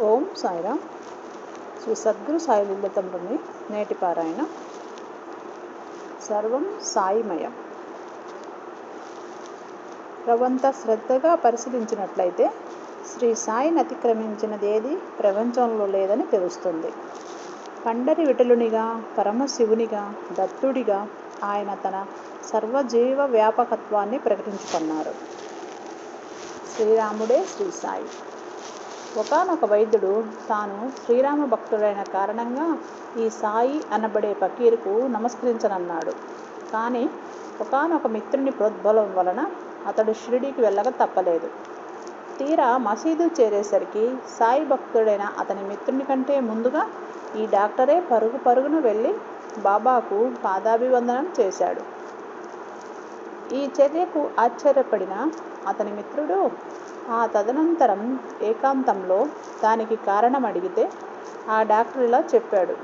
ఓం సాయిరామ్. శ్రీ సద్గురు సాయి లీలతమ్రుని నేటి పారాయణ. సర్వం సాయిమయం. రవంత శ్రద్ధగా పరిశీలించినట్లయితే శ్రీ సాయిని అతిక్రమించినది ఏది ప్రపంచంలో లేదని తెలుస్తుంది. పండరి విటలునిగా పరమశివునిగా దత్తుడిగా ఆయన తన సర్వజీవ వ్యాపకత్వాన్ని ప్రకటించుకున్నారు. శ్రీరాముడే శ్రీ సాయి. ఒకనొక వైద్యుడు తాను శ్రీరామ భక్తుడైన కారణంగా ఈ సాయి అనబడే పకీరుకు నమస్కరించనన్నాడు. కానీ ఒకనొక మిత్రుని ప్రోద్బలం వలన అతడు షిరిడీకి వెళ్ళక తప్పలేదు. తీరా మసీదు చేరేసరికి సాయి భక్తుడైన అతని మిత్రుని కంటే ముందుగా ఈ డాక్టరే పరుగు పరుగున వెళ్ళి బాబాకు పాదాభివందనం చేశాడు. ఈ చర్యకు ఆశ్చర్యపడిన అతని మిత్రుడు ఆ తదనంతరం ఏకాంతంలో దానికి కారణం అడిగితే ఆ డాక్టర్ ఇలా చెప్పాడు.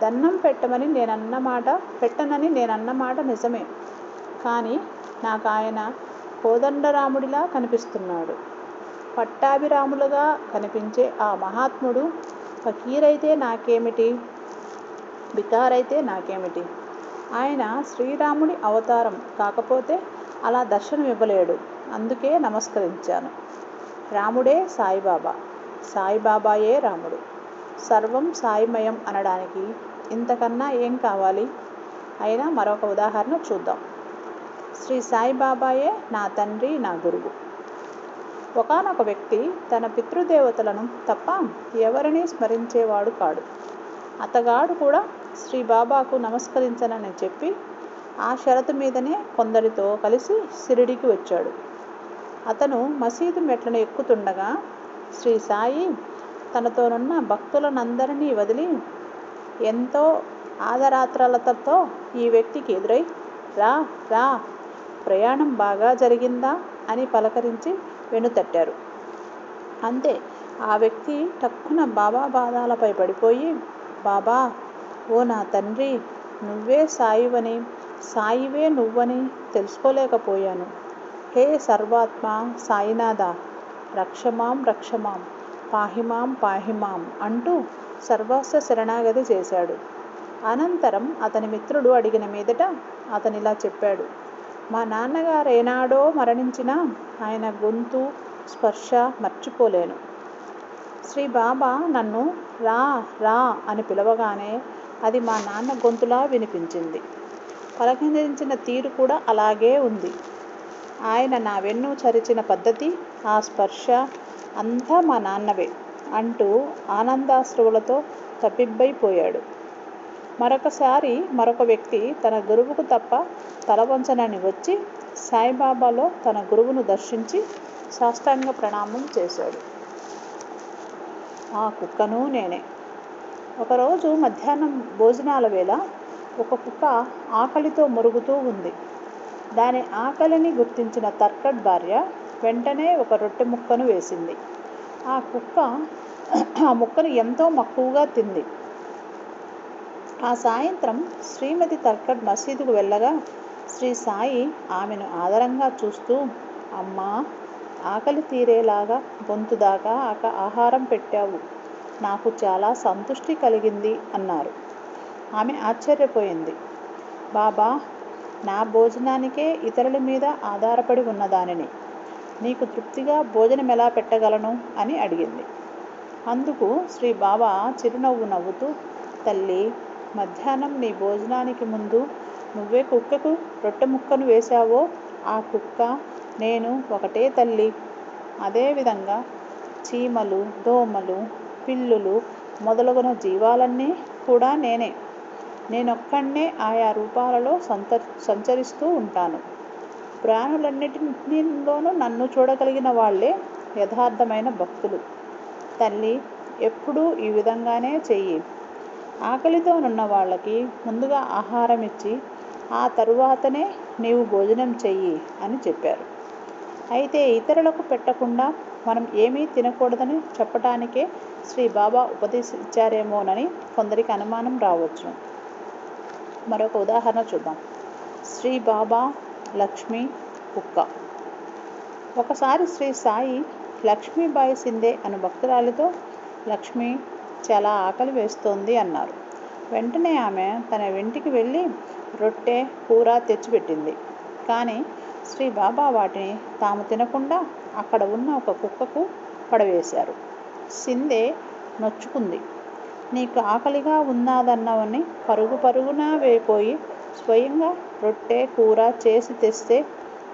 దన్నం పెట్టమని నేనన్నమాట పెట్టనని నేనన్నమాట నిజమే. కానీ నాకు ఆయన కోదండరాముడిలా కనిపిస్తున్నాడు. పట్టాభిరాములుగా కనిపించే ఆ మహాత్ముడు ఫకీరైతే నాకేమిటి? బికారైతే నాకేమిటి? ఆయన శ్రీరాముడి అవతారం కాకపోతే అలా దర్శనం ఇవ్వలేడు అందుకే నమస్కరించాను. రాముడే సాయిబాబా. సాయిబాబాయే రాముడు. సర్వం సాయిమయం అనడానికి ఇంతకన్నా ఏం కావాలి? అయినా మరొక ఉదాహరణ చూద్దాం. శ్రీ సాయిబాబాయే నా తండ్రి నా గురువు. ఒకనొక వ్యక్తి తన పితృదేవతలను తప్ప ఎవరిని స్మరించేవాడు కాడు. అతగాడు కూడా శ్రీ బాబాకు నమస్కరించనని చెప్పి ఆ షరతు మీదనే కొందరితో కలిసి షిరిడికి వచ్చాడు. అతను మసీదు మెట్లను ఎక్కుతుండగా శ్రీ సాయి తనతోనున్న భక్తులనందరినీ వదిలి ఎంతో ఆదరాత్రలతో ఈ వ్యక్తికి ఎదురై రా రా ప్రయాణం బాగా జరిగిందా? అని పలకరించి వెనుతట్టారు అంతే ఆ వ్యక్తి టక్కున బాబా బాధాలపై పడిపోయి బాబా ఓ నా తండ్రి నువ్వే సాయివని సాయివే నువ్వని తెలుసుకోలేకపోయాను. హే సర్వాత్మ సాయినాథ రక్షమాం రక్షమాం పాహిమాం పాహిమాం అంటూ సర్వస్వ శరణాగతి చేశాడు. అనంతరం అతని మిత్రుడు అడిగిన మీదట అతనిలా చెప్పాడు మా నాన్నగారు ఏనాడో మరణించినా ఆయన గొంతు స్పర్శ మర్చిపోలేను. శ్రీ బాబా నన్ను రా రా అని పిలవగానే అది మా నాన్న గొంతులా వినిపించింది. పలకరించిన తీరు కూడా అలాగే ఉంది. ఆయన నా వెన్ను చరిచిన పద్ధతి ఆ స్పర్శ అంతా మా నాన్నవే అంటూ ఆనందాశ్రువులతో తప్పిబ్బైపోయాడు. మరొకసారి మరొక వ్యక్తి తన గురువుకు తప్ప తల వంచనని వచ్చి సాయిబాబాలో తన గురువును దర్శించి సాష్టాంగ ప్రణామం చేశాడు. ఆ కుక్కను నేనే. ఒకరోజు మధ్యాహ్నం భోజనాల వేళ ఒక కుక్క ఆకలితో మురుగుతూ ఉంది. దాని ఆకలిని గుర్తించిన తర్కట్ భార్య వెంటనే ఒక రొట్టె ముక్కను వేసింది. ఆ కుక్క ఆ ముక్కను ఎంతో మక్కువగా తింది. ఆ సాయంత్రం శ్రీమతి తర్కట్ మసీదుకు వెళ్ళగా శ్రీ సాయి ఆమెను ఆదరంగా చూస్తూ అమ్మా ఆకలి తీరేలాగా గొంతు దాకా ఆక ఆహారం పెట్టావు. నాకు చాలా సంతృష్టి కలిగింది అన్నారు. ఆమె ఆశ్చర్యపోయింది. బాబా నా భోజనానికే ఇతరుల మీద ఆధారపడి ఉన్నదానిని. నీకు తృప్తిగా భోజనం ఎలా పెట్టగలను? అని అడిగింది. అందుకు శ్రీ బాబా చిరునవ్వు నవ్వుతూ తల్లి మధ్యాహ్నం నీ భోజనానికి ముందు నువ్వే కుక్కకు రొట్టె ముక్కను వేశావో? ఆ కుక్క నేను ఒకటే తల్లి. అదేవిధంగా చీమలు దోమలు పిల్లులు మొదలగున జీవాలన్నీ కూడా నేనే. నేనొక్కడే ఆయా రూపాలలో సంత సంచరిస్తూ ఉంటాను. ప్రాణులన్నిటిలోనూ నన్ను చూడగలిగిన వాళ్ళే యథార్థమైన భక్తులు. తల్లి ఎప్పుడూ ఈ విధంగానే చెయ్యి. ఆకలితో నున్న వాళ్ళకి ముందుగా ఆహారం ఇచ్చి ఆ తరువాతనే నీవు భోజనం చెయ్యి అని చెప్పారు. అయితే ఇతరులకు పెట్టకుండా మనం ఏమీ తినకూడదని చెప్పటానికే శ్రీ బాబా ఉపదేశించారేమోనని కొందరికి అనుమానం రావచ్చు. మరొక ఉదాహరణ చూద్దాం. శ్రీ బాబా లక్ష్మి కుక్క. ఒకసారి శ్రీ సాయి లక్ష్మీబాయి సిందే అను భక్తురాలితో లక్ష్మి చాలా ఆకలి వేస్తోంది అన్నారు. వెంటనే ఆమె తన వెంటికి వెళ్ళి రొట్టె కూర తెచ్చిపెట్టింది. కానీ శ్రీ బాబా వాటిని తాము తినకుండా అక్కడ ఉన్న ఒక కుక్కకు పడవేశారు. సిందే నొచ్చుకుంది. నీకు ఆకలిగా ఉన్నాదన్నవని పరుగు పరుగున వేపోయి స్వయంగా రొట్టె కూర చేసి తెస్తే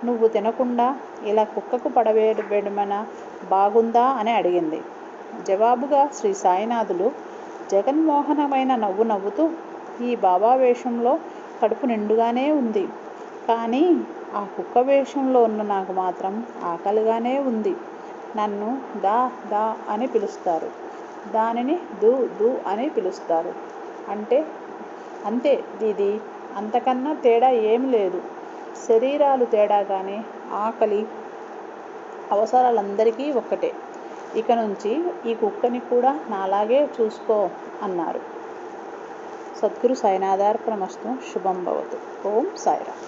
నువ్వు తినకుండా ఇలా కుక్కకు పడవేయడమన? బాగుందా? అని అడిగింది. జవాబుగా శ్రీ సాయినాథులు జగన్మోహనమైన నవ్వు నవ్వుతూ ఈ బాబా వేషంలో కడుపు నిండుగానే ఉంది. కానీ ఆ కుక్క వేషంలో ఉన్న నాకు మాత్రం ఆకలిగానే ఉంది. నన్ను దా దా అని పిలుస్తారు. దానిని దు దు అని పిలుస్తారు. అంటే అంతే దీది అంతకన్నా తేడా ఏం లేదు. శరీరాలు తేడా కానీ ఆకలి అవసరాలందరికీ ఒక్కటే. ఇక నుంచి ఈ కుక్కని కూడా నాలాగే చూసుకో అన్నారు. సద్గురు సాయినాథార్పణమస్తు శుభం భవతు. ఓం సాయిరామ్.